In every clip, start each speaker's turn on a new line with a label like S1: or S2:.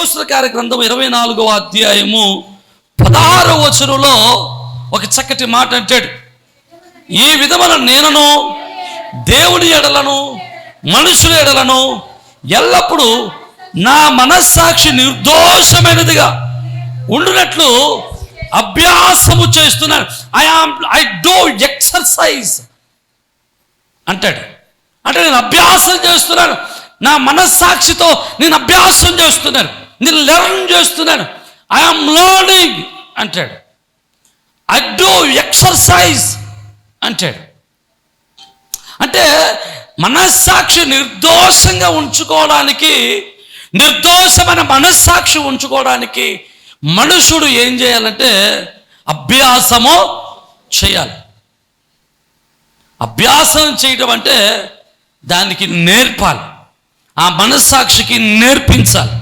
S1: అపోస్తుల కార్యగ్రంథం ఇరవై నాలుగవ అధ్యాయము పదహారవ వచనంలో ఒక చక్కటి మాట అంటాడు. ఈ విధమైన నేనను దేవుని ఎడలను మనుషుల ఎడలను ఎల్లప్పుడూ నా మనస్సాక్షి నిర్దోషమైనదిగా ఉండునట్లు అభ్యాసము చేస్తున్నాను I am I do exercise అంటాడు. అంటే నేను అభ్యాసం చేస్తున్నాను. నా మనస్సాక్షితో నేను అభ్యాసం చేస్తున్నాను. నేను లెర్న్ చేస్తున్నాను ఐఎమ్ లర్నింగ్ అంటాడు. ఐ డూ ఎక్సర్సైజ్ అంటాడు. అంటే మనస్సాక్షి నిర్దోషంగా ఉంచుకోవడానికి నిర్దోషమైన మనస్సాక్షి ఉంచుకోవడానికి మనుషుడు ఏం చేయాలంటే అభ్యాసము చేయాలి. అభ్యాసం చేయడం అంటే దానికి నేర్పాలి. ఆ మనస్సాక్షికి నేర్పించాలి.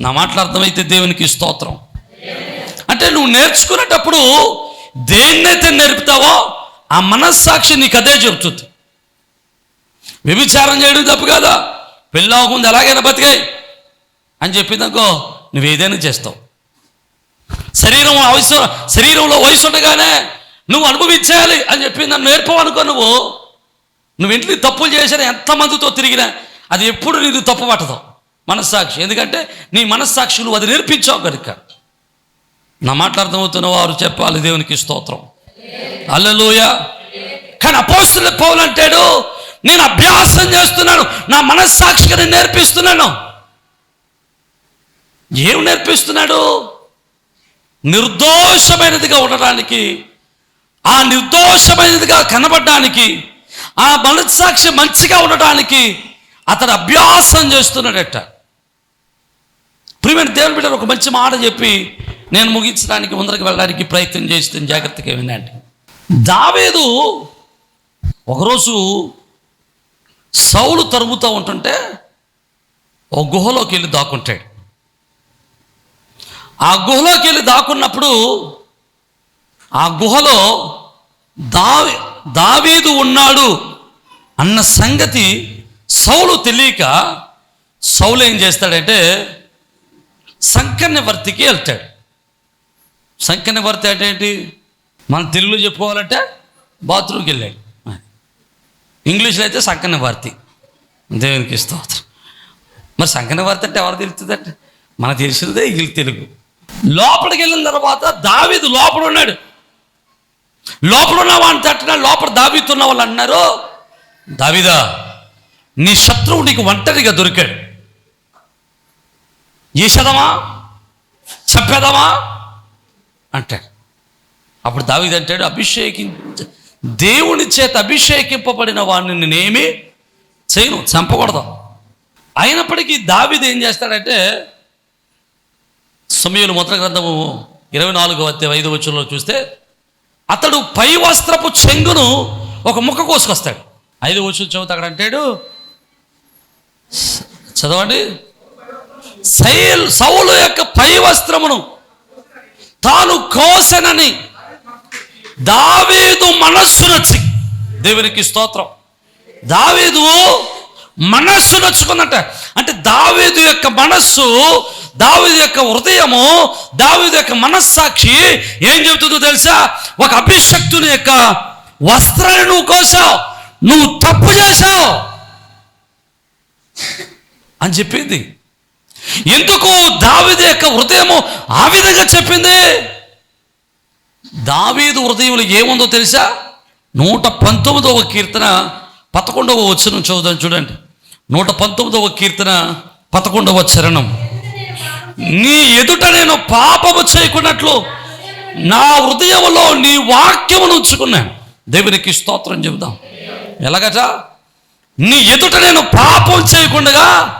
S1: నా మాటలు అర్థమైతే దేవునికి స్తోత్రం. అంటే నువ్వు నేర్చుకునేటప్పుడు దేన్నైతే నేర్పుతావో ఆ మనస్సాక్షి నీకు అదే చెబుతుంది వ్యభిచారం చేయడం తప్పు కాదా? పెళ్ళి అవ్వకుండా ఎలాగైనా బతికాయి. అని చెప్పిందనుకో నువ్వు ఏదైనా చేస్తావు. శరీరం అవసరం శరీరంలో వయసు ఉండగానే నువ్వు అనుభవించాలి అని చెప్పి నన్ను నేర్పవనుకో నువ్వు. నువ్వు ఇంట్లో తప్పులు చేసిన ఎంతమందితో తిరిగినా అది ఎప్పుడు నీకు తప్పు పట్టదు. మనస్సాక్షి. ఎందుకంటే నీ మనస్సాక్షులు అది నేర్పించావు కనుక. నా మాట్లాడతామవుతున్న వారు చెప్పాలి దేవునికి స్తోత్రం. అల్లలోయ కానీ అపోస్తుల పౌలు అంటాడు నేను అభ్యాసం చేస్తున్నాను నా మనస్సాక్షిగా నేను నేర్పిస్తున్నాను. ఏం నేర్పిస్తున్నాడు? నిర్దోషమైనదిగా ఉండడానికి ఆ నిర్దోషమైనదిగా కనబడడానికి ఆ మనస్సాక్షి మంచిగా ఉండడానికి అతను అభ్యాసం చేస్తున్నాడట. ప్రియమైన దేవుని బిడ్డలు ఒక మంచి మాట చెప్పి నేను ముగించడానికి ముందరికి వెళ్ళడానికి ప్రయత్నం చేస్తాను జాగ్రత్తగా వినండి. దావేదు ఒకరోజు సౌలు తరుముతూ ఉంటుంటే ఒక గుహలోకి వెళ్ళి దాక్కుంటాడు. ఆ గుహలోకి వెళ్ళి దాక్కున్నప్పుడు ఆ గుహలో దావి దావీదు ఉన్నాడు అన్న సంగతి సౌలు తెలియక సౌలు ఏం చేస్తాడంటే సంకన్యవర్తికి వెళ్తాడు. సంకన్యవర్తి అంటే ఏంటి? మన తెలుగులో చెప్పుకోవాలంటే బాత్రూమ్కి వెళ్ళాడు. ఇంగ్లీష్లో అయితే సంకన్యవర్తి దేవునికి స్తోత్రం. మరి సంకన్యవర్తి అంటే ఎవరు తెలుస్తుందంటే మనకు తెలిసినదే ఇంగ్లీష్ తెలుగు. లోపలికి వెళ్ళిన తర్వాత దావీదు లోపల ఉన్నాడు. లోపల ఉన్న వాడిని తట్టిన లోపల దావీతున్న వాళ్ళు అన్నారు దావిదా నీ శత్రువు నీకు ఒంటరిగా దొరికాడు. చేసేదమా చెప్పేదమా అంటాడు. అప్పుడు దావిది అంటాడు అభిషేకి దేవుని చేత అభిషేకింపబడిన వాడిని నేనేమి చేయను చంపకూడదు. అయినప్పటికీ దావిది ఏం చేస్తాడంటే సమయంలో మొదటి గ్రంథము ఇరవై నాలుగో అధ్యాయం ఐదు వచ్చంలో చూస్తే అతడు పై వస్త్రపు చెంగును ఒక ముక్క కోసుకొస్తాడు. ఐదు వచ్చి చదువుతాడు అంటాడు. చదవండి. సైల్ సౌలు యొక్క పై వస్త్రమును తాను కోసనని దావీదు మనస్సు నచ్చి దేవునికి స్తోత్రం. దావీదు మనస్సు నచ్చుకున్నట్ట అంటే దావీదు యొక్క మనస్సు దావీదు యొక్క హృదయము దావీదు యొక్క మనస్సాక్షి ఏం చెబుతుందో తెలుసా? ఒక అభిషక్తుని యొక్క వస్త్రాన్ని నువ్వు కోసావు నువ్వు తప్పు చేశావు అని చెప్పింది. ఎందుకు దావిది యొక్క హృదయము ఆ విధంగా చెప్పింది? దావీదు హృదయంలో ఏముందో తెలుసా? నూట పంతొమ్మిదవ కీర్తన పదకొండవ వచనం చూద్దాం చూడండి. నూట పంతొమ్మిదవ కీర్తన పదకొండవ చరణం. నీ ఎదుట నేను పాపము చేయకున్నట్లు నా హృదయంలో నీ వాక్యమును ఉంచుకున్నాను. దేవునికి స్తోత్రం చెబుదాం. ఎలాగట? నీ ఎదుట నేను పాపం చేయకుండా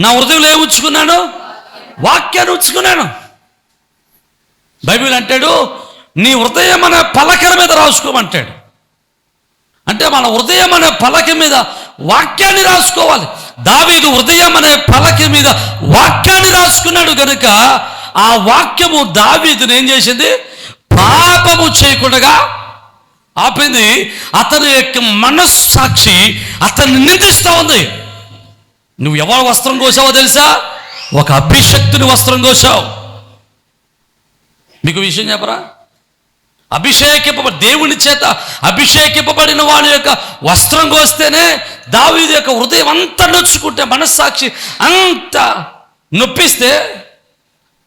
S1: నా హృదయంలో ఏముచ్చుకున్నాను వాక్యాన్ని ఉంచుకున్నాను. బైబిల్ అంటాడు నీ హృదయం అనే పలకల మీద రాసుకోమంటాడు. అంటే మన హృదయం అనే పలక మీద వాక్యాన్ని రాసుకోవాలి. దావీదు హృదయం అనే పలక మీద వాక్యాన్ని రాసుకున్నాడు కనుక ఆ వాక్యము దావీదుని ఏం చేసింది? పాపము చేయకుండా ఆపింది. అతని యొక్క మనస్సాక్షి అతన్ని నిందిస్తూ ఉంది. నువ్వు ఎవరు వస్త్రం కోసావో తెలుసా? ఒక అభిషక్తుని వస్త్రం కోసావు. మీకు విషయం చెప్పరా? అభిషేకింప దేవుని చేత అభిషేకింపబడిన వాడి యొక్క వస్త్రం కోస్తేనే దావీదు యొక్క హృదయం అంతా నొచ్చుకుంటే మనస్సాక్షి అంత నొప్పిస్తే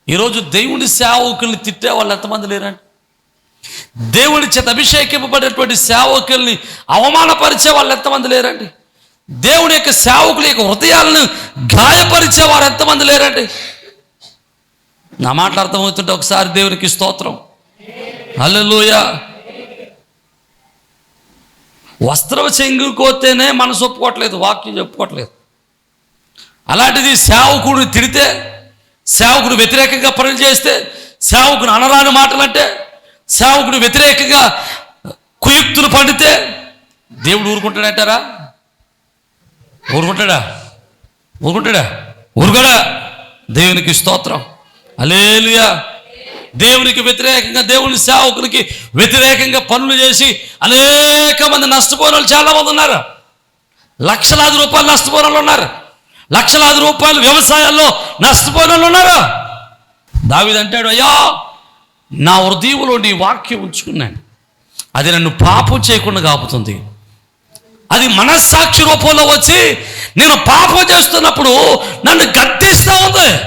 S1: ఈరోజు దేవుని సేవకుల్ని తిట్టే వాళ్ళు ఎంతమంది లేరండి? దేవుని చేత అభిషేకింపబడినటువంటి సేవకుల్ని అవమానపరిచే వాళ్ళు ఎంతమంది లేరండి? దేవుని యొక్క సేవకుల యొక్క హృదయాలను గాయపరిచే వారు ఎంతమంది లేరండి నా మాటలు అర్థమవుతుంటే ఒకసారి దేవునికి స్తోత్రం. హల్లెలూయ. వస్త్రం చెంగుకోతేనే మనసు ఒప్పుకోవట్లేదు వాక్యం చెప్పుకోవట్లేదు. అలాంటిది సేవకుడు తిడితే సేవకుడు వ్యతిరేకంగా పనులు చేస్తే సేవకుడు అనరాని మాటలంటే సేవకుడు వ్యతిరేకంగా కుయుక్తులు పండితే దేవుడు ఊరుకుంటాడంటారా? ఊరుకుంటాడా? ఊరుకుంటాడా? ఊరుకోడా? దేవునికి స్తోత్రం. అలేలుయా దేవునికి వ్యతిరేకంగా దేవుని సేవకునికి వ్యతిరేకంగా పనులు చేసి అనేక మంది నష్టపోయిన వాళ్ళు చాలా మంది ఉన్నారు. లక్షలాది రూపాయలు నష్టపోయిన వాళ్ళు ఉన్నారు. లక్షలాది రూపాయలు వ్యవసాయాల్లో నష్టపోయిన వాళ్ళు ఉన్నారు. దావిది అంటాడు అయ్యా నా హృదయంలో నీ వాక్యం ఉంచుకున్నాను. అది నన్ను పాపం చేయకుండా కాపుతుంది. అది మనస్సాక్షి రూపంలో వచ్చి నేను పాపం చేస్తున్నప్పుడు నన్ను గద్దిస్తూ ఉంది.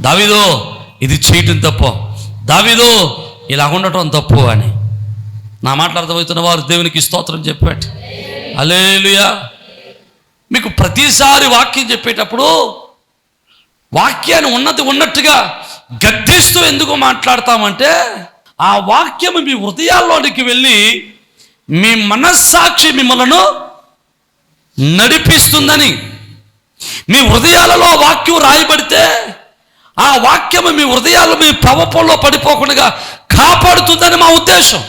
S1: దావిదో ఇది చేయటం తప్పు. దావిదో ఇలా ఉండటం తప్పు అని. నా మాటలు వారు దేవునికి స్తోత్రం చెప్పాడు అలేలుయా మీకు ప్రతిసారి వాక్యం చెప్పేటప్పుడు వాక్యాన్ని ఉన్నది ఉన్నట్టుగా గద్దిస్తూ ఎందుకు మాట్లాడతామంటే ఆ వాక్యం మీ హృదయాల్లోనికి వెళ్ళి మీ మనస్సాక్షి మిమ్మలను నడిపిస్తుందని. మీ హృదయాలలో వాక్యం రాయబడితే ఆ వాక్యము మీ హృదయాలు మీ ప్రవపంలో పడిపోకుండా కాపాడుతుందని మా ఉద్దేశం.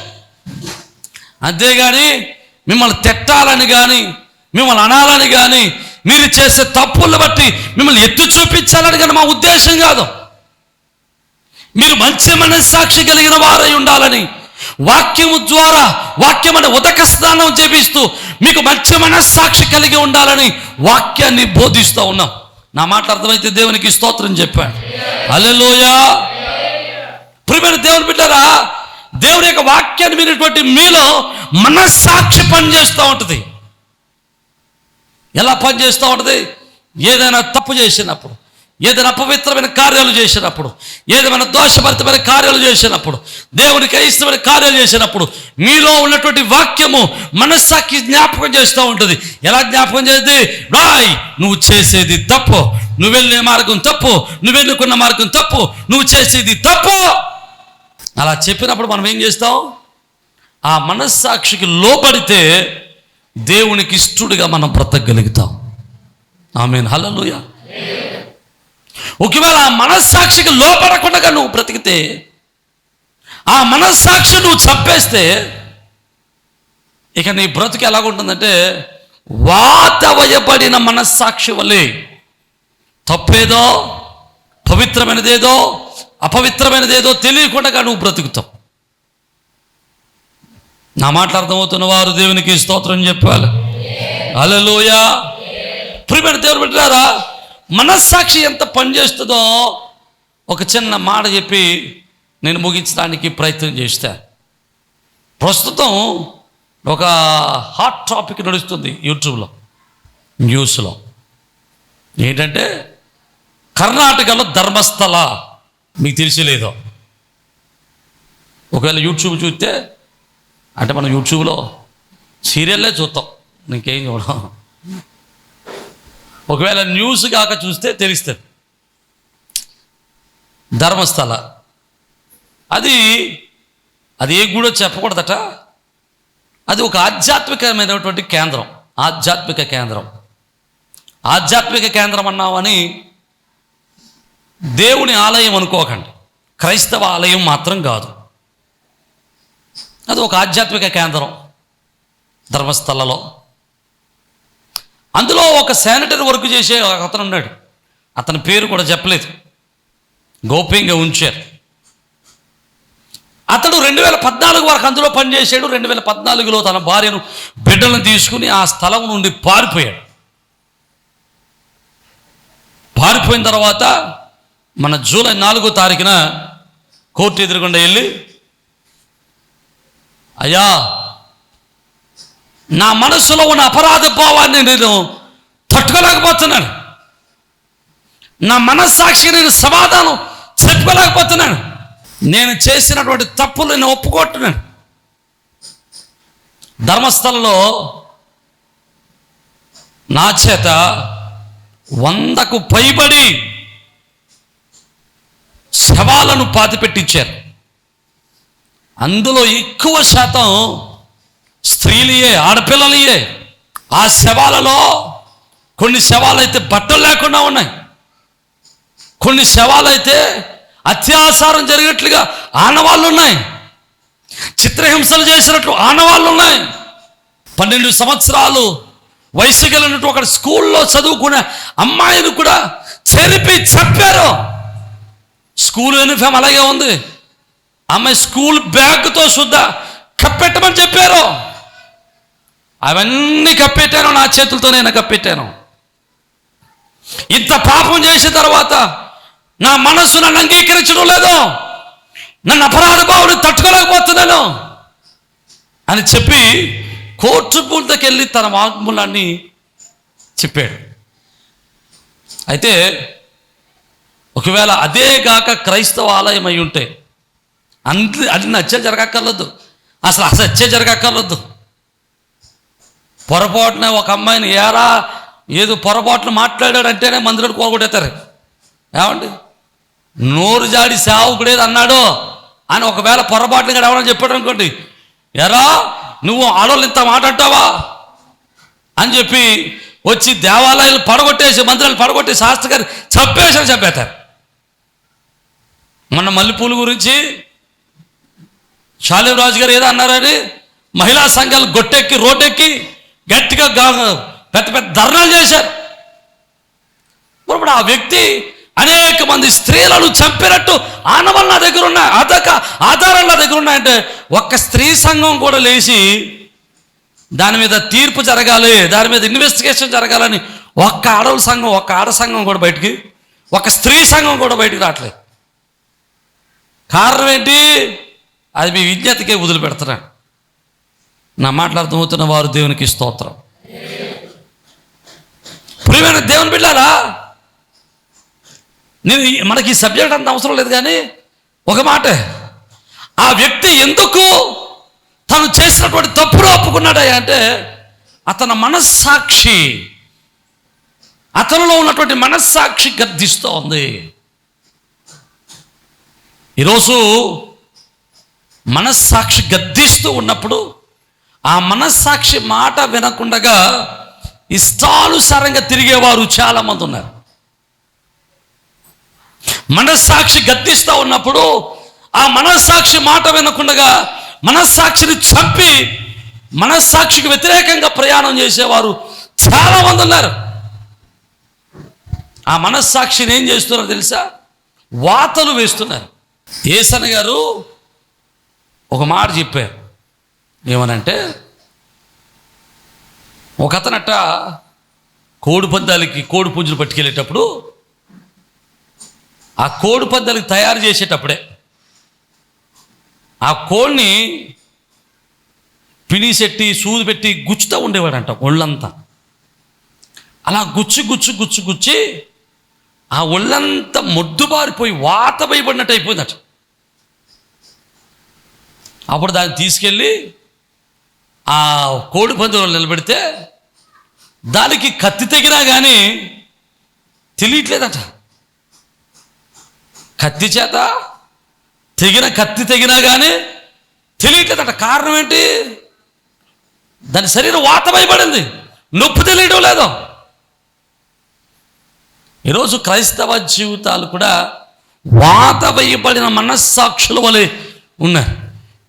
S1: అంతేగాని మిమ్మల్ని తిట్టాలని కానీ మిమ్మల్ని అనాలని కానీ మీరు చేసే తప్పులను బట్టి మిమ్మల్ని ఎత్తి చూపించాలని కానీ మా ఉద్దేశం కాదు. మీరు మంచి మనస్సాక్షి కలిగిన వారై ఉండాలని వాక్యము ద్వారా వాక్యం అనే ఉదక స్నానం చేపిస్తూ మీకు మంచి మనస్సాక్షి కలిగి ఉండాలని వాక్యాన్ని బోధిస్తూ ఉన్నాం. నా మాట అర్థమైతే దేవునికి స్తోత్రం చెప్పాడు అలెలోయా ప్రిమైన దేవుని బిడ్డారా దేవుని యొక్క వాక్యాన్ని వినేటువంటి మీలో మనస్సాక్షి పనిచేస్తూ ఉంటుంది. ఎలా పనిచేస్తూ ఉంటుంది? ఏదైనా తప్పు చేసినప్పుడు. ఏదైనా అపవిత్రమైన కార్యాలు చేసినప్పుడు ఏదైనా దోషభరితమైన కార్యాలు చేసినప్పుడు దేవునికి అయిష్టమైన కార్యాలు చేసినప్పుడు మీలో ఉన్నటువంటి వాక్యము మనస్సాక్షి జ్ఞాపకం చేస్తూ ఉంటుంది. ఎలా జ్ఞాపకం చేసేది? రాయ్ నువ్వు చేసేది తప్పు. నువ్వు వెళ్ళే మార్గం తప్పు. నువ్వు ఎన్నుకున్న మార్గం తప్పు. నువ్వు చేసేది తప్పు. అలా చెప్పినప్పుడు మనం ఏం చేస్తాం? ఆ మనస్సాక్షికి లోపడితే దేవునికి ఇష్టడుగా మనం బ్రతకగలుగుతాం. ఆమె హల్లెలూయ. ఒకవేళ ఆ మనస్సాక్షికి లోపడకుండా నువ్వు బ్రతికితే ఆ మనస్సాక్షి నువ్వు చంపేస్తే ఇక నీ బ్రతుకు ఎలాగుంటుందంటే వాతవయబడిన మనస్సాక్షి వల్లే తప్పేదో పవిత్రమైనదేదో అపవిత్రమైనదేదో తెలియకుండా నువ్వు బ్రతుకుతావు. నా మాటలు అర్థమవుతున్న వారు దేవునికి స్తోత్రం చెప్పాలి. అలలోయ ప్రియమైన దేవుడు పెట్టారా మనస్సాక్షి ఎంత పనిచేస్తుందో ఒక చిన్న మాట చెప్పి నేను ముగించడానికి ప్రయత్నం చేస్తా. ప్రస్తుతం ఒక హాట్ టాపిక్ నడుస్తుంది యూట్యూబ్లో న్యూస్లో. ఏంటంటే కర్ణాటకలో ధర్మస్థల మీకు తెలిసిలేదో. ఒకవేళ యూట్యూబ్ చూస్తే అంటే మనం యూట్యూబ్లో సీరియల్లే చూస్తాం. ఇంకేం చూడం ఒకవేళ న్యూస్ కాక చూస్తే తెలుస్తుంది. ధర్మస్థల. అది అది ఏ గుడో చెప్పకూడదట. అది ఒక ఆధ్యాత్మికమైనటువంటి కేంద్రం. ఆధ్యాత్మిక కేంద్రం. ఆధ్యాత్మిక కేంద్రం అన్నామని దేవుని ఆలయం అనుకోకండి. క్రైస్తవ ఆలయం మాత్రం కాదు. అది ఒక ఆధ్యాత్మిక కేంద్రం. ధర్మస్థలలో. అందులో ఒక శానిటరీ వర్క్ చేసే ఒక అతను ఉన్నాడు. అతని పేరు కూడా చెప్పలేదు. గోప్యంగా ఉంచారు. అతడు రెండు వేల పద్నాలుగు వరకు అందులో పనిచేశాడు. రెండు వేల పద్నాలుగులో తన భార్యను బిడ్డలను తీసుకుని ఆ స్థలం నుండి పారిపోయాడు. పారిపోయిన తర్వాత మన జూలై నాలుగో తారీఖున కోర్టు ఎదురుగుండా వెళ్ళి అయ్యా నా మనసులో ఉన్న అపరాధ భావాన్ని నేను తట్టుకోలేకపోతున్నాను. నా మనస్సాక్షి నేను సమాధానం చెప్పుకోలేకపోతున్నాను నేను చేసినటువంటి తప్పులు నేను ఒప్పుకుంటున్నాను ధర్మస్థలంలో నా చేత వందకు పైబడి శవాలను పాతిపెట్టించారు. అందులో ఎక్కువ శాతం స్త్రీలియే ఆడపిల్లలయే ఆ శవాలలో కొన్ని శవాలైతే బట్టలు లేకుండా ఉన్నాయి. కొన్ని శవాలైతే అత్యాచారం జరిగినట్లుగా ఆనవాళ్ళు ఉన్నాయి చిత్రహింసలు చేసినట్లు ఆనవాళ్ళు ఉన్నాయి పన్నెండు సంవత్సరాలు వయసు కలిగినట్టు ఒక స్కూల్లో చదువుకునే అమ్మాయిని కూడా చెరిపి చంపారు. స్కూల్ యూనిఫామ్ అలాగే ఉంది. అమ్మాయి స్కూల్ బ్యాగ్తో శుద్ధ కప్పెట్టమని చెప్పారు. అవన్నీ కప్పెట్టాను నా చేతులతో నేను కప్పెట్టాను. ఇంత పాపం చేసిన తర్వాత నా మనస్సు నన్ను అంగీకరించడం లేదు. నన్ను అపరాధ భావుని తట్టుకోలేకపోతున్నాను. అని చెప్పి కోర్టు పూర్తకి వెళ్ళి తన వాగ్మూలాన్ని చెప్పాడు. అయితే ఒకవేళ అదే గాక క్రైస్తవ ఆలయం అయి ఉంటే అంత అది నచ్చే జరగక్కర్లేదు. అసలు అసచ్చే జరగక్కర్లేదు. పొరపాటున ఒక అమ్మాయిని ఏరా ఏదో పొరపాటున మాట్లాడాడంటేనే మందులో కోగొడేస్తారు ఏమండి? నోరు జాడి సేవకుడేది అన్నాడు అని ఒకవేళ పొరపాటున ఇక్కడ ఎవరైనా చెప్పాడు అనుకోండి ఎరా నువ్వు ఆడవాళ్ళు ఇంత మాట అంటావా? అని చెప్పి వచ్చి దేవాలయాలు పడగొట్టేసి మందిరాలు పడగొట్టే శాస్త్రి గారు చంపేసి చంపేస్తారు. మొన్న మల్లెపూల గురించి రాజు గారు ఏదో అన్నారని మహిళా సంఘాలు గొట్టెక్కి రోడ్డెక్కి గట్టిగా పెద్ద పెద్ద ధర్నాలు చేశారు. ఇప్పుడు ఆ వ్యక్తి అనేక మంది స్త్రీలను చంపినట్టు ఆనవాళ్ళు నా దగ్గర ఉన్నాయి. అదక ఆధారాలు నా దగ్గర ఉన్నాయంటే ఒక్క స్త్రీ సంఘం కూడా లేచి దాని మీద తీర్పు జరగాలి దాని మీద ఇన్వెస్టిగేషన్ జరగాలని ఒక్క ఆడవుల సంఘం ఒక్క ఆడ సంఘం కూడా బయటికి ఒక స్త్రీ సంఘం కూడా బయటికి రావట్లేదు. కారణం ఏంటి? అది మీ విజ్ఞతకే వదిలిపెడుతున్నాను. నా మాట్లాడుతూ వారు దేవునికి స్తోత్రం. ప్రియమైన దేవుని బిడ్డారా నేను మనకి ఈ సబ్జెక్ట్ అంత అవసరం లేదు కానీ ఒక మాట. ఆ వ్యక్తి ఎందుకు తను చేసినటువంటి తప్పులు ఒప్పుకున్నాడయ్యా అంటే అతని మనస్సాక్షి అతనిలో ఉన్నటువంటి మనస్సాక్షి గర్దిస్తూ ఉంది. ఈరోజు మనస్సాక్షి గద్దిస్తూ ఉన్నప్పుడు ఆ మనస్సాక్షి మాట వినకుండగా ఇష్టానుసారంగా తిరిగేవారు చాలామంది ఉన్నారు. మనస్సాక్షి గద్దిస్తూ ఉన్నప్పుడు ఆ మనస్సాక్షి మాట వినకుండగా మనస్సాక్షిని చంపి మనస్సాక్షికి వ్యతిరేకంగా ప్రయాణం చేసేవారు చాలామంది ఉన్నారు. ఆ మనస్సాక్షిని ఏం చేస్తున్నారు తెలుసా? వాతలు వేస్తున్నారు. ఏసన గారు ఒక మాట చెప్పారు. ఏమనంటే ఒక అతనట కోడి పందాలకి కోడి పుంజులు పట్టుకెళ్ళేటప్పుడు ఆ కోడి పందాలకి తయారు చేసేటప్పుడే ఆ కోడిని పినిసెట్టి సూది పెట్టి గుచ్చుతూ ఉండేవాడంట ఒళ్ళంతా. అలా గుచ్చి గుచ్చి గుచ్చి గుచ్చి ఆ ఒళ్ళంతా మొద్దుబారిపోయి వాత భయపడినట్టు అయిపోయిందట. అప్పుడు దాన్ని తీసుకెళ్ళి ఆ కోడి పందులో నిలబెడితే దానికి కత్తి తెగినా కానీ తెలియట్లేదట. కత్తి చేత తెగిన కత్తి తెగినా కానీ తెలియట్లేదట. కారణం ఏంటి? దాని శరీరం వాత భయపడింది నొప్పి తెలియడం లేదు. ఈరోజు క్రైస్తవ జీవితాలు కూడా వాత వేయబడిన మనస్సాక్షుల వలె ఉన్నాయి.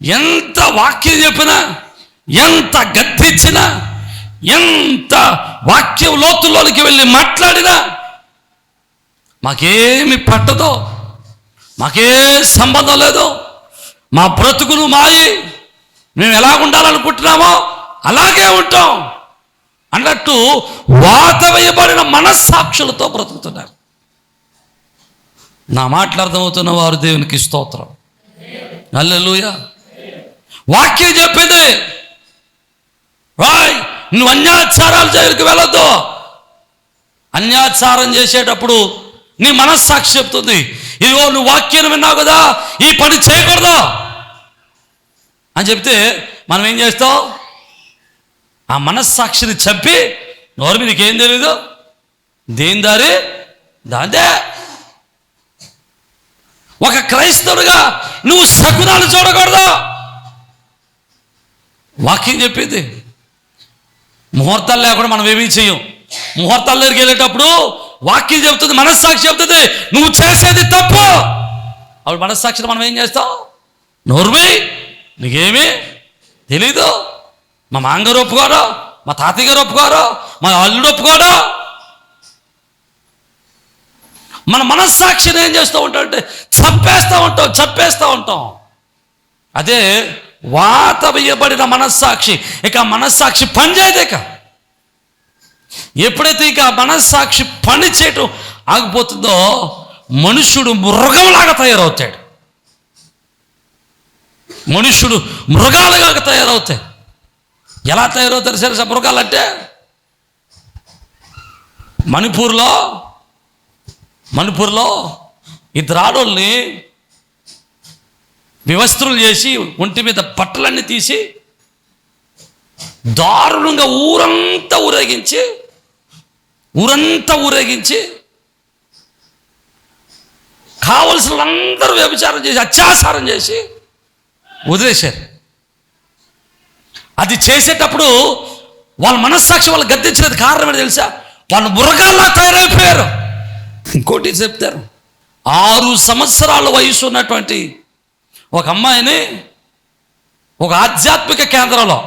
S1: ఎంత వాక్యం చెప్పినా ఎంత గద్దించినా ఎంత వాక్యం లోతుల్లోనికి వెళ్ళి మాట్లాడినా మాకేమి పట్టదో మాకే సంబంధం లేదు మా బ్రతుకులు మాయి మేము ఎలా ఉండాలనుకుంటున్నామో అలాగే ఉంటాం అన్నట్టు వాత వేయబడిన మనస్సాక్షులతో బ్రతుకుతున్నారు. నా మాటలు అర్థమవుతున్న వారు దేవునికి స్తోత్రం. అల్లెలుయ వాక్యం చెప్పింది రాయ్ నువ్వు అన్యాచారాలు జైలుకి వెళ్ళొద్దు. అన్యాచారం చేసేటప్పుడు నీ మనస్సాక్షి చెప్తుంది. ఇదిగో నువ్వు వాక్యం విన్నావు కదా ఈ పని చేయకూడదు. అని చెప్తే మనం ఏం చేస్తాం? ఆ మనస్సాక్షిని చంపి నోరు మీదకి ఏం తెలీదు? దేని దారి? దాంతే ఒక క్రైస్తవుడుగా నువ్వు శకునాలు చూడకూడదు. వాక్యం చెప్పింది. ముహూర్తాలు లేకుండా మనం ఏమీ చేయం ముహూర్తాల దగ్గరికి వెళ్ళేటప్పుడు వాక్యం చెబుతుంది మనస్సాక్షి చెబుతుంది నువ్వు చేసేది తప్పు. అప్పుడు మనస్సాక్షిని మనం ఏం చేస్తాం? నోర్మి నీకేమీ తెలీదు? మా మాంగారు ఒప్పుకోరు? మా తాతయ్య గారు ఒప్పుకోరు? మా అల్లుడు ఒప్పుకోరు? మన మనస్సాక్షిని ఏం చేస్తూ ఉంటాం అంటే చంపేస్తూ ఉంటాం చంపేస్తూ ఉంటాం. అదే వాత వేయబడిన మనస్సాక్షి. ఇక మనస్సాక్షి పని ఇక. ఎప్పుడైతే ఇక మనస్సాక్షి పని చేయటం ఆగిపోతుందో మనుషుడు మృగంలాగా తయారవుతాడు. మనుషుడు మృగాలుగా తయారవుతాయి ఎలా తయారవుతారు సరే మృగాలు అంటే మణిపూర్లో మణిపూర్లో ఇద్దరు ఆడోళ్ళని వివస్త్రులు చేసి ఒంటి మీద బట్టలన్నీ తీసి దారుణంగా ఊరంతా ఊరేగించి ఊరంతా ఊరేగించి కావలసిన వాళ్ళందరూ వ్యభిచారం చేసి అత్యాచారం చేసి వదిలేశారు. అది చేసేటప్పుడు వాళ్ళ మనస్సాక్షి వాళ్ళు గద్దించినది కారణం ఏంటో తెలుసా? వాళ్ళు మురగాల్లా తయారైపోయారు. ఇంకోటి చెప్తారు ఆరు సంవత్సరాల వయసు ఉన్నటువంటి ఒక అమ్మాయిని ఒక ఆధ్యాత్మిక కేంద్రంలో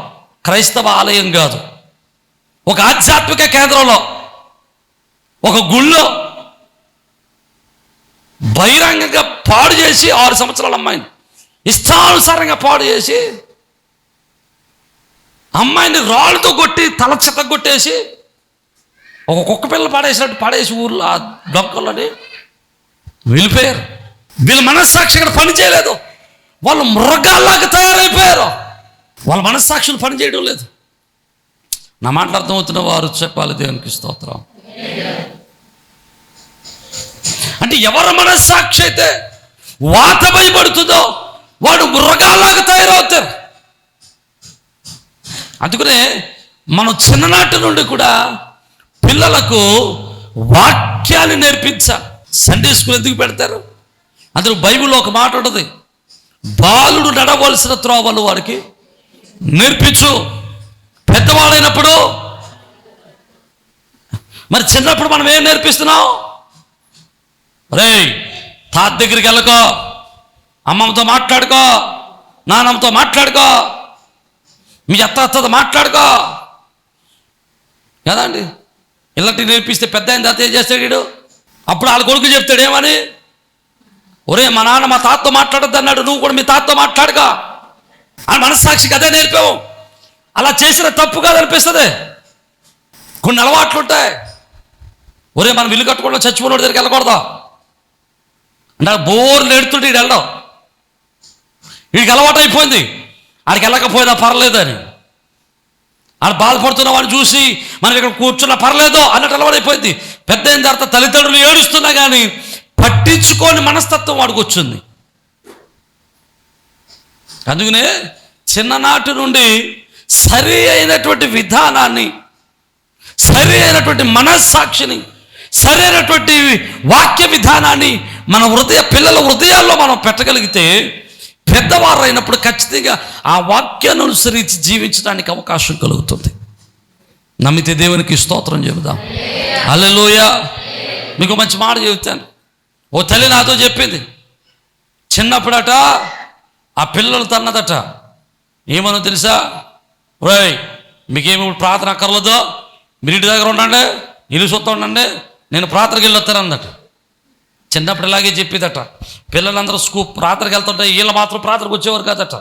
S1: క్రైస్తవ ఆలయం కాదు. ఒక ఆధ్యాత్మిక కేంద్రంలో ఒక గుళ్ళో బహిరంగంగా పాడు చేసి ఆరు సంవత్సరాల అమ్మాయిని ఇష్టానుసారంగా పాడు చేసి అమ్మాయిని రాళ్ళతో కొట్టి తల చెత్త కొట్టేసి ఒక కుక్క పిల్ల పాడేసినట్టు పాడేసి ఊర్లో ఆ డొక్కలని వెళ్ళిపోయారు. వీళ్ళు మనస్సాక్షి ఇక్కడ పని చేయలేదు వాళ్ళు మృగాల్లాగా తయారైపోయారు. వాళ్ళ మనస్సాక్షులు పనిచేయడం లేదు. నా మాటలు అర్థమవుతున్న వారు చెప్పాలి దేవునికి స్తోత్రం. అంటే ఎవరి మనస్సాక్షి అయితే వాత భయపడుతుందో వాడు మృగాల్లాగా తయారవుతారు. అందుకనే మనం చిన్ననాటి నుండి కూడా పిల్లలకు వాక్యాన్ని నేర్పించాలి. సండే స్కూల్ ఎందుకు పెడతారు? అందులో బైబిల్లో ఒక మాట ఉంటుంది. బాలుడు నడవలసిన త్రోవలు వారికి నేర్పించు. పెద్దవాడైనప్పుడు మరి చిన్నప్పుడు మనం ఏం నేర్పిస్తున్నాం రేయ్ తాత దగ్గరికి వెళ్ళకో. అమ్మమ్మతో మాట్లాడుకో. నాన్నమ్మతో మాట్లాడుకో. మీ అత్త అత్తతో మాట్లాడుకో. కదా అండి ఇల్లటి నేర్పిస్తే పెద్ద అయిన తర్వాత ఏం చేస్తాడు అప్పుడు వాళ్ళ కొడుకు చెప్తాడు ఏమని? ఒరే మా నాన్న మా తాతతో మాట్లాడద్దు అన్నాడు నువ్వు కూడా మీ తాతతో మాట్లాడగా. ఆ మనస్సాక్షికి అదే నేర్పావు. అలా చేసిన తప్పు కాదనిపిస్తుంది. కొన్ని అలవాట్లు ఉంటాయి ఒరే మనం ఇల్లు కట్టుకోవడం చచ్చిపోయిన దగ్గరికి వెళ్ళకూడదు? అంటే బోర్లు నేడుతుంటే వీడు వెళ్ళడం. వీడికి అలవాటు అయిపోయింది. ఆడికి వెళ్ళకపోయినా పర్లేదు అని ఆడు బాధపడుతున్న వాడిని చూసి మనం ఇక్కడ కూర్చున్నా పర్లేదు అన్నట్టు అలవాటు అయిపోయింది. పెద్ద అయిన తర్వాత తల్లిదండ్రులు ఏడుస్తున్నా కానీ పట్టించుకోని మనస్తత్వం వాడికి వచ్చింది. అందుకనే చిన్ననాటి నుండి సరి అయినటువంటి విధానాన్ని సరి అయినటువంటి మనస్సాక్షిని సరి అయినటువంటి వాక్య విధానాన్ని మన హృదయ పిల్లల హృదయాల్లో మనం పెట్టగలిగితే పెద్దవారు అయినప్పుడు ఖచ్చితంగా ఆ వాక్యాన్ని అనుసరించి జీవించడానికి అవకాశం కలుగుతుంది. నమ్మితే దేవునికి స్తోత్రం చెబుదాం. అల్లెలోయ మీకు మంచి మాట చెబుతాను. ఓ తల్లి నాతో చెప్పింది చిన్నప్పుడట ఆ పిల్లలు తన్నదట. ఏమనో తెలుసా? ఓయ్ మీకేమి ప్రార్థన అక్కర్లేదో? మీరు ఇంటి దగ్గర ఉండండి ఇల్లు సొత్తం ఉండండి నేను ప్రార్థనకి వెళ్ళొస్తానందట చిన్నప్పుడు ఇలాగే చెప్పేదట. పిల్లలందరూ స్కూ ప్రార్థనకి వెళ్తుంటే వీళ్ళు మాత్రం ప్రార్థనకు వచ్చేవారు కాదట.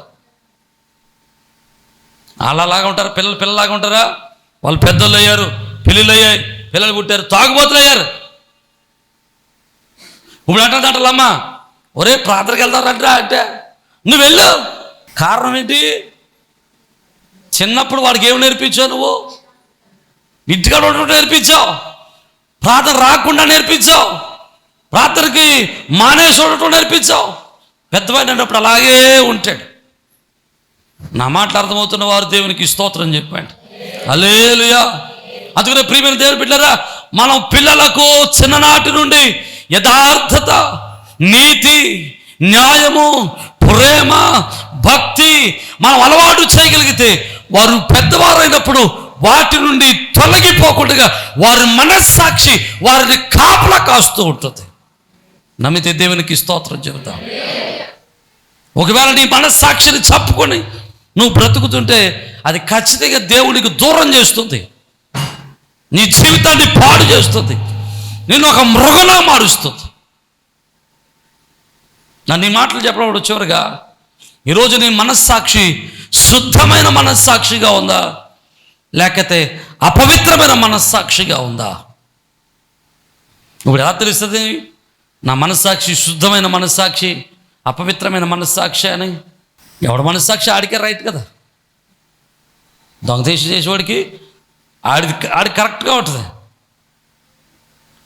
S1: అలాగా ఉంటారు? పిల్లలు పిల్లలాగా ఉంటారా? వాళ్ళు పెద్దోళ్ళు అయ్యారు పిల్లలు అయ్యాయి పిల్లలు పుట్టారు తాగుబోతులు అయ్యారు. ఇప్పుడు దాటలమ్మా ఒరే ప్రార్థనకి వెళ్తారంటరా అంటే నువ్వు వెళ్ళు. కారణం ఏంటి? చిన్నప్పుడు వాడికి ఏమి నేర్పించావు నువ్వు? ఇంటికాడ ఉండటం నేర్పించావు. ప్రార్థన రాకుండా నేర్పించావు. ప్రార్థనకి మానేసి ఉండటం నేర్పించావు. పెద్దవాడినప్పుడు అలాగే ఉంటాడు. నా మాటలు అర్థమవుతున్న వారు దేవునికి స్తోత్రం చెప్పండి. అలేలుయా అందుకనే ప్రియమైన దేవుని బిడ్డరా మనం పిల్లలకు చిన్ననాటి నుండి యథార్థత నీతి న్యాయము ప్రేమ భక్తి మనం అలవాటు చేయగలిగితే వారు పెద్దవారైనప్పుడు వాటి నుండి తొలగిపోకుండా వారి మనస్సాక్షి వారిని కాపలా కాస్తూ ఉంటుంది. నమ్మితే దేవునికి స్తోత్రం చెబుతాం. ఒకవేళ నీ మనస్సాక్షిని చప్పుకొని నువ్వు బ్రతుకుతుంటే అది ఖచ్చితంగా దేవునికి దూరం చేస్తుంది. నీ జీవితాన్ని పాడు చేస్తుంది. నేను ఒక మృగలా మారుస్తుంది. నన్ను ఈ మాటలు చెప్పడం చివరిగా ఈరోజు నీ మనస్సాక్షి శుద్ధమైన మనస్సాక్షిగా ఉందా? లేకపోతే అపవిత్రమైన మనస్సాక్షిగా ఉందా? ఇప్పుడు ఎలా తెలుస్తుంది? నా మనస్సాక్షి శుద్ధమైన మనస్సాక్షి అపవిత్రమైన మనస్సాక్షి అని. ఎవడ మనస్సాక్షి? ఆడికే రైట్ కదా. దొంగదేశం చేసేవాడికి ఆడి ఆడి కరెక్ట్గా ఉంటుంది.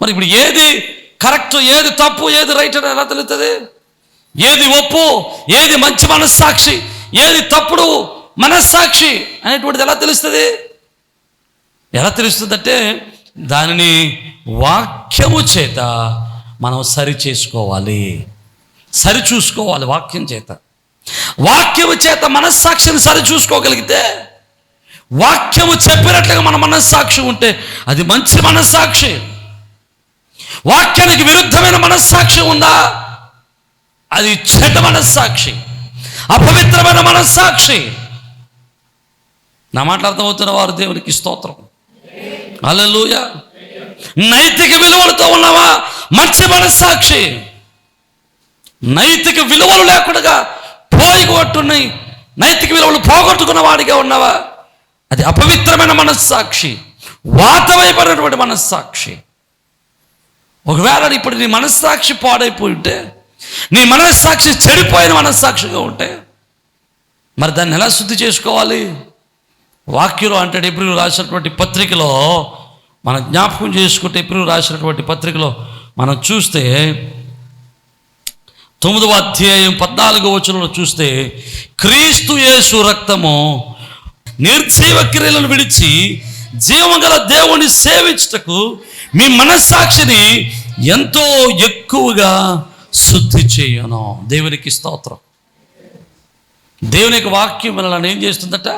S1: మరి ఇప్పుడు ఏది కరెక్ట్ ఏది తప్పు ఏది రైట్ అని ఎలా తెలుస్తుంది ఏది ఒప్పు ఏది మంచి మనస్సాక్షి ఏది తప్పుడు మనస్సాక్షి అనేటువంటిది ఎలా తెలుస్తుంది? ఎలా తెలుస్తుందంటే దానిని వాక్యము చేత మనం సరి చేసుకోవాలి. సరి చూసుకోవాలి వాక్యం చేత. వాక్యము చేత మనస్సాక్షిని సరి చూసుకోగలిగితే వాక్యము చెప్పినట్లుగా మన మనస్సాక్షి ఉంటే అది మంచి మనస్సాక్షి. వాక్యానికి విరుద్ధమైన మనస్సాక్షి ఉందా? అది చెడ్డ మనస్సాక్షి. అపవిత్రమైన మనస్సాక్షి. నా మాటలు వారు దేవునికి స్తోత్రం. అలలుయ నైతిక విలువలతో ఉన్నావా? మంచి మనస్సాక్షి. నైతిక విలువలు లేకుండా పోయిగొట్టున్నాయి. నైతిక విలువలు పోగొట్టుకున్న వాడిగా ఉన్నావా? అది అపవిత్రమైన మనస్సాక్షి. వాతవైపడినటువంటి మనస్సాక్షి. ఒకవేళ ఇప్పుడు నీ మనస్సాక్షి పాడైపోయి ఉంటే నీ మనస్సాక్షి చెడిపోయిన మనస్సాక్షిగా ఉంటే మరి దాన్ని ఎలా శుద్ధి చేసుకోవాలి? వాక్యులు అంటే ఎప్పుడు రాసినటువంటి పత్రికలో మనం జ్ఞాపకం చేసుకుంటే ఎప్పుడు రాసినటువంటి పత్రికలో మనం చూస్తే తొమ్మిదవ అధ్యాయం పద్నాలుగో వచనంలో చూస్తే క్రీస్తు యేసు రక్తము నిర్జీవ క్రియలను విడిచి జీవగల దేవుని సేవించుటకు మీ మనస్సాక్షిని ఎంతో ఎక్కువగా శుద్ధి చేయను. దేవునికి స్తోత్రం. దేవుని యొక్క వాక్యం మనల్ని ఏం చేస్తుందట?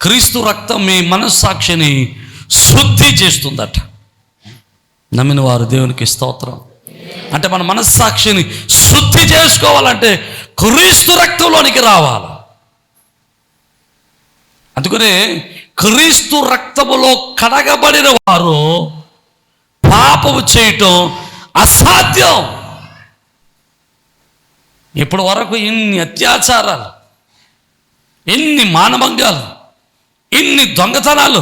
S1: క్రీస్తు రక్తం మీ మనస్సాక్షిని శుద్ధి చేస్తుందట. నమ్మిన వారు దేవునికి స్తోత్రం. అంటే మన మనస్సాక్షిని శుద్ధి చేసుకోవాలంటే క్రీస్తు రక్తంలోనికి రావాలి. అందుకనే క్రీస్తు రక్తములో కడగబడిన వారు పాపము చేయటం అసాధ్యం. ఇప్పటి వరకు ఇన్ని అత్యాచారాలు ఎన్ని మానభంగాలు ఇన్ని దొంగతనాలు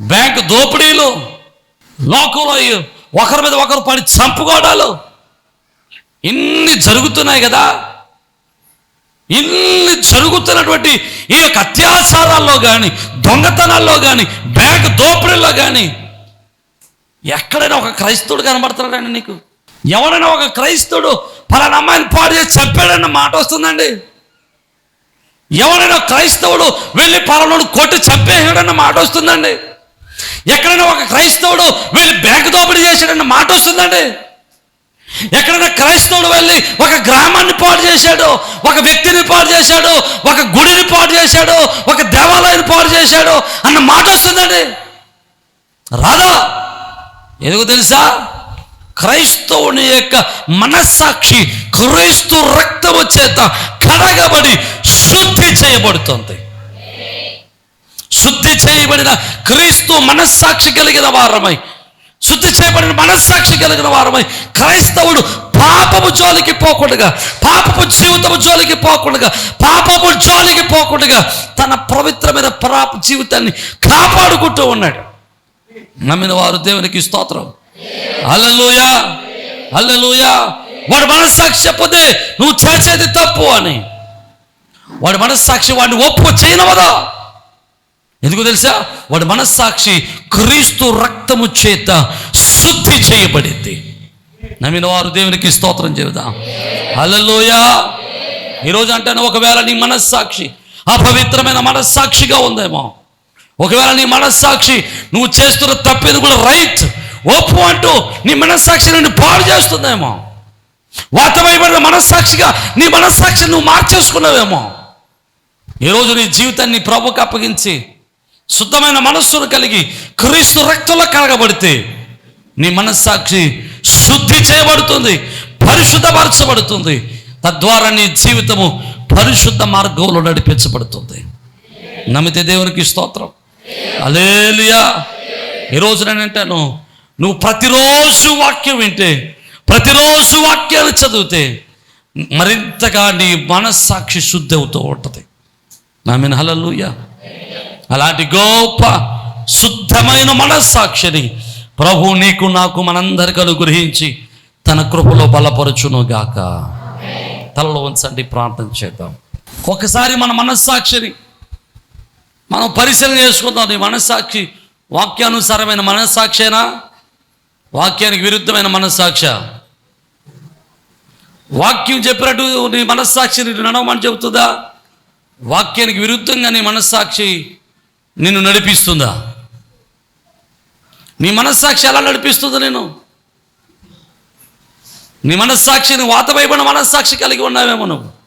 S1: బ్యాంక్ దోపిడీలు లోకంలో ఒకరి మీద ఒకరు పడి చంపుకోవడాలు ఇన్ని జరుగుతున్నాయి కదా. ఇన్ని జరుగుతున్నటువంటి ఈ యొక్క అత్యాచారాల్లో కానీ దొంగతనాల్లో కానీ బ్యాంక్ దోపిడీల్లో కానీ ఎక్కడైనా ఒక క్రైస్తవుడు కనబడతాడండి నీకు? ఎవరైనా ఒక క్రైస్తవుడు పలానా అమ్మాయిని పాడు చేసి చెప్పాడన్న మాట వస్తుందండి. ఎవరైనా క్రైస్తవుడు వెళ్ళి పలానోడు కొట్టి చంపేసాడన్న మాట వస్తుందండి. ఎక్కడైనా ఒక క్రైస్తవుడు వెళ్ళి బ్యాంకు దోపిడీ చేశాడన్న మాట వస్తుందండి. ఎక్కడైనా క్రైస్తవుడు వెళ్ళి ఒక గ్రామాన్ని పాడు చేశాడు ఒక వ్యక్తిని పాడు చేశాడు ఒక గుడిని పాడు చేశాడు ఒక దేవాలయాన్ని పాడు చేశాడు అన్న మాట వస్తుందండి. రాదా ఎందుకు తెలుసా? క్రైస్తవుని యొక్క మనస్సాక్షి క్రైస్తు రక్తము చేత కడగబడి శుద్ధి చేయబడుతుంది. శుద్ధి చేయబడిన క్రీస్తు మనస్సాక్షి కలిగిన వారమై శుద్ధి చేయబడిన మనస్సాక్షి కలిగిన వారమై క్రైస్తవుడు పాపము జోలికి పోకుండా పాపపు జీవితము జోలికి పోకుండా పాపపు జోలికి పోకుండా తన పవిత్రమైన పాప జీవితాన్ని కాపాడుకుంటూ ఉన్నాడు. నమ్మిన వారు దేవునికి స్తోత్రం. అల్లలుయా అల్లలుయా వాడు మనస్సాక్షి చెప్పదే నువ్వు చేసేది తప్పు అని. వాడి మనస్సాక్షి వాడిని ఒప్పు చేయనవదా ఎందుకు తెలుసా? వాడి మనస్సాక్షి క్రీస్తు రక్తము చేత శుద్ధి చేయబడింది. నమ్మిన వారు దేవునికి స్తోత్రం చెబుదాం. హల్లెలూయా. ఈరోజు అంటాను ఒకవేళ నీ మనస్సాక్షి అపవిత్రమైన మనస్సాక్షిగా ఉందేమో. ఒకవేళ నీ మనస్సాక్షి నువ్వు చేస్తున్న తప్పేది కూడా రైట్ ఒప్పు అంటూ నీ మనస్సాక్షి నిన్ను పాడు చేస్తుందేమో. వాతమైబడిన మనస్సాక్షిగా నీ మనస్సాక్షి నువ్వు మార్చేసుకున్నావేమో. ఈరోజు నీ జీవితాన్ని ప్రభుకు అప్పగించి శుద్ధమైన మనస్సును కలిగి క్రీస్తు రక్తంలో కలగబడితే నీ మనస్సాక్షి శుద్ధి చేయబడుతుంది పరిశుద్ధపరచబడుతుంది. తద్వారా నీ జీవితము పరిశుద్ధ మార్గంలో నడిపించబడుతుంది. నమ్మితే దేవునికి స్తోత్రం. అలేలియా ఈరోజు నేను అంటాను నువ్వు ప్రతిరోజు వాక్యం వింటే ప్రతిరోజు వాక్యాలు చదివితే మరింతగా నీ మనస్సాక్షి శుద్ధి అవుతూ ఉంటుంది. నామిన హలలుయ అలాంటి గొప్ప శుద్ధమైన మనస్సాక్షిని ప్రభు నీకు నాకు మనందరికీ అనుగ్రహించి తన కృపలో బలపరచును గాక. తలలో ఉంచండి ప్రార్థన చేద్దాం. ఒకసారి మన మనస్సాక్షిని మనం పరిశీలన చేసుకుందాం. నీ మనస్సాక్షి వాక్యానుసారమైన మనస్సాక్షేనా? వాక్యానికి విరుద్ధమైన మనస్సాక్ష? వాక్యం చెప్పినట్టు నీ మనస్సాక్షిని నడవమని చెబుతుందా? వాక్యానికి విరుద్ధంగా నీ మనస్సాక్షి నిన్ను నడిపిస్తుందా? నీ మనస్సాక్షి ఎలా నడిపిస్తుందో నేను నీ మనస్సాక్షిని వాతమైబడిన మనస్సాక్షి కలిగి ఉన్నావేమో నువ్వు?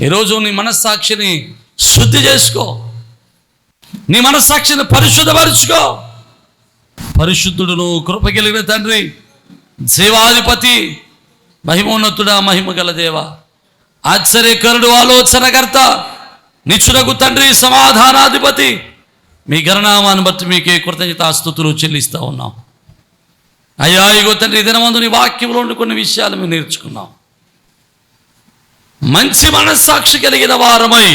S1: ఈరోజు నీ మనస్సాక్షిని శుద్ధి చేసుకో. నీ మనస్సాక్షిని పరిశుద్ధపరుచుకో. పరిశుద్ధుడును కృప కలిగిన తండ్రి జీవాధిపతి మహిమోన్నతుడా మహిమ గల దేవ. ఆశ్చర్యకరుడు ఆలోచనకర్త నిచ్చునకు తండ్రి సమాధానాధిపతి. మీ గణనామాన్ని బట్టి మీకే కృతజ్ఞతాస్తుతులు చెల్లిస్తూ ఉన్నాం. అయ్యా ఇగో తండ్రి దినమందు నీ వాక్యంలో ఉండి కొన్ని విషయాలు మేము నేర్చుకున్నాం. మంచి మనస్సాక్షి కలిగిన వారమై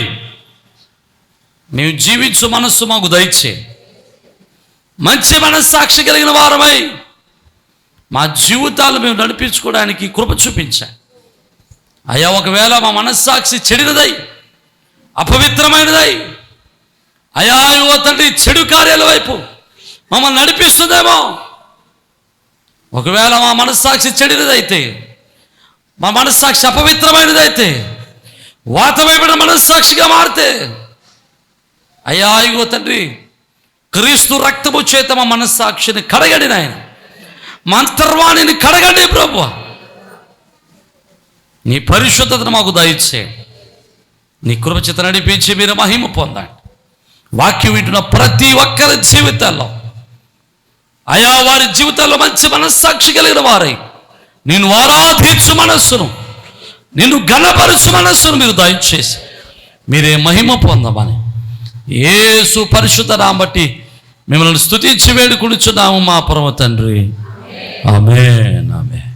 S1: మేము జీవించు మనస్సు మాకు దయచే. మంచి మనస్సాక్షి కలిగిన వారమై మా జీవితాలు మేము నడిపించుకోవడానికి కృప చూపించా. అయ్యా ఒకవేళ మా మనస్సాక్షి చెడినదై అపవిత్రమైనదై అయా యువ తండ్రి చెడు కార్యాల వైపు మమ్మల్ని నడిపిస్తుందేమో. ఒకవేళ మా మనస్సాక్షి చెడినదైతే మా మనస్సాక్షి అపవిత్రమైనదైతే వాతమైపడిన మనస్సాక్షిగా మారితే అయ్యా ఇగో తండ్రి క్రీస్తు రక్తము చేత మా మనస్సాక్షిని కడగడి నాయన. మా అంతర్వాణిని కడగండి ప్రభు నీ పరిశుద్ధతను మాకు దయచే నీ కృపచిత నడిపించి మీరు మహిమ పొందండి. వాక్యం వింటున్న ప్రతి ఒక్కరి జీవితాల్లో అయా వారి జీవితాల్లో మంచి మనస్సాక్షి కలిగిన వారై. నేను ఆరాధించు మనస్సును నిన్ను గణపరచు మనస్సును మీరు దయచేసి మీరే మహిమ పొందమని. ఏసు పరిశుద్ధ రాబట్టి మిమ్మల్ని స్థుతించి వేడుకుడుచున్నాము మా పరమ తండ్రి. ఆమె ఆమె